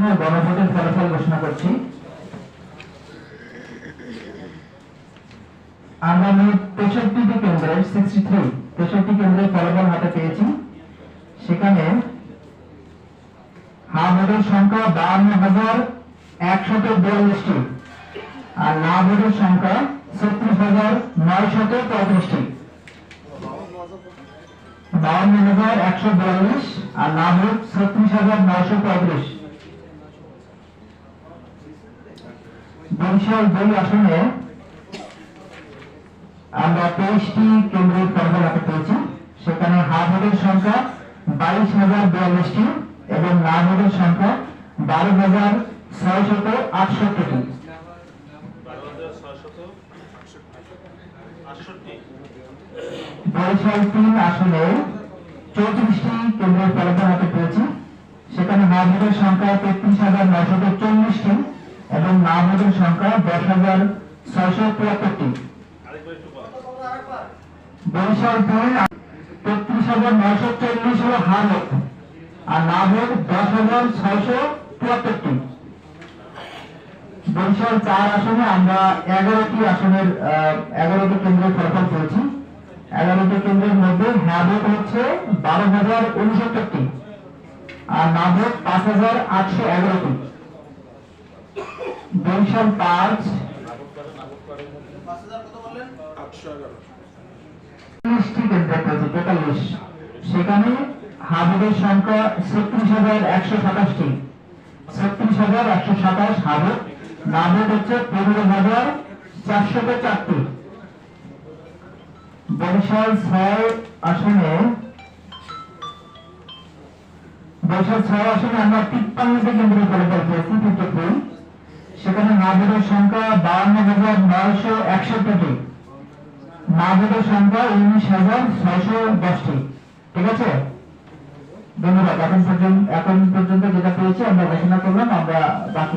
হ্যাঁ, গণভোটের ফলাফল ঘোষণা করছি। আমরা মোট তেষট্টিটি কেন্দ্রের সিক্সটি থ্রি তেষট্টি কেন্দ্রের ফলাফল হাতে পেয়েছি। সেখানে হা ভোটের সংখ্যা বাহান্ন হাজার একশত বিয়াল্লিশটি আর না ভোটের সংখ্যা ছত্রিশ হাজার নয়শত পঁয়ত্রিশটি। বাউন্ন হাজার একশো বিয়াল্লিশ আর না ভোট ছত্রিশ হাজার নয়শো পঁয়ত্রিশ। বরিশাল দুই আসনে আমরা তেইশটি কেন্দ্রের ফলাফল হাতে পেয়েছি সেখানে হা ভোটের সংখ্যা বাইশ হাজার বিয়াল্লিশটি এবং না ভোটের সংখ্যা বারো হাজার ছয়শত আটষট্টি বরিশাল তিন আসনে চৌত্রিশটি কেন্দ্রের ফলাফল হাতে পেয়েছি। সেখানে না ভোটের সংখ্যা তেত্রিশ হাজার নয়শত চল্লিশটি। এবং ভোটের সংখ্যা দশ হাজার ছয়শো তিয়াত্তরটি তেত্রিশ হাজার চল্লিশ হলো আর দশ হাজার বরিশাল চার আসনে আমরা এগারোটি আসনের এগারোটি কেন্দ্রের ফলাফল পেয়েছি। এগারোটি কেন্দ্রের মধ্যে হ্যাঁ ভোট হচ্ছে বারো হাজার উনসত্তরটি, আর না ভোট পাঁচ হাজার আটশো এগারোটি। বরিশাল পাঁচ কেন্দ্র বরিশাল ছয় আসনে আমরা তিপ্পান্নটি কেন্দ্রের ফলাফল পেয়েছি সেখানে সংখ্যা বাউন্ন হাজার নয়শো একষট্টি মাহবুবের সংখ্যা উনিশ হাজার ছয়শো দশটি। ঠিক আছে? ধন্যবাদ। এখন পর্যন্ত এখন পর্যন্ত যেটা পেয়েছি, আমরা ঘোষণা করলাম, আমরা বাকি